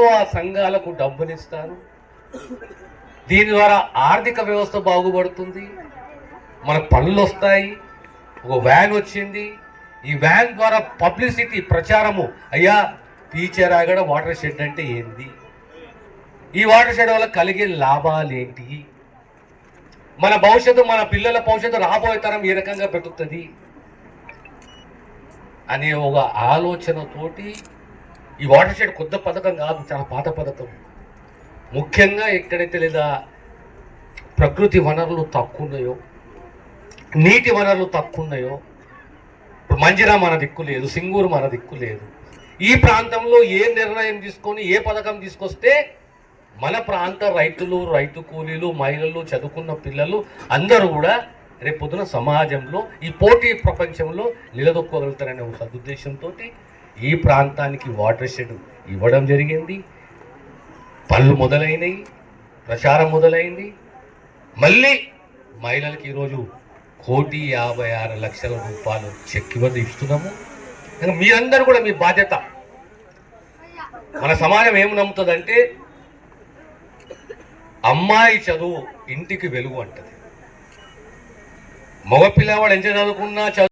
ఆ సంఘాలకు డబ్బునిస్తారు దీని ద్వారా ఆర్థిక వ్యవస్థ బాగుపడుతుంది. మనకు పనులు వస్తాయి. ఒక వ్యాన్ వచ్చింది. ఈ వ్యాన్ ద్వారా పబ్లిసిటీ ప్రచారము. అయ్యా పీచెరాగడ వాటర్ షెడ్ అంటే ఏంది? ఈ వాటర్ షెడ్ వల్ల కలిగే లాభాలేంటి మన భవిష్యత్తు మన పిల్లల భవిష్యత్తు రాబోయే తరం ఏ రకంగా పెట్టుతుంది అనే ఒక ఆలోచనతోటి ఈ వాటర్ షెడ్ కొత్త పథకం కాదు చాలా పాత పథకం. ముఖ్యంగా ఎక్కడైతే లేదా ప్రకృతి వనరులు తక్కువ ఉన్నాయో నీటి వనరులు తక్కువ ఉన్నాయో ఇప్పుడు మంజిరా మన దిక్కు లేదు సింగూరు మన దిక్కు లేదు. ఈ ప్రాంతంలో ఏ నిర్ణయం తీసుకొని ఏ పథకం తీసుకొస్తే మన ప్రాంత రైతులు రైతు కూలీలు మహిళలు చదువుకున్న పిల్లలు అందరూ కూడా రేపు పొద్దున సమాజంలో ఈ పోటీ ప్రపంచంలో నిలదొక్కగలుగుతారనే ఒక సదుద్దేశంతో ఈ ప్రాంతానికి వాటర్ షెడ్ ఇవ్వడం జరిగింది. పనులు మొదలైనవి ప్రచారం మొదలైంది. మళ్ళీ మహిళలకి ఈరోజు కోటి యాభై ఆరు లక్షల రూపాయలు చెక్ ఇవ్వదు ఇస్తున్నాము. ఇంకా మీరందరూ కూడా మీ బాధ్యత. మన సమాజం ఏమి నమ్ముతుందంటే అమ్మాయి చదువు ఇంటికి వెలుగు అంటది. మగ పిల్లవాడు ఎంత చదువుకున్నా చదువు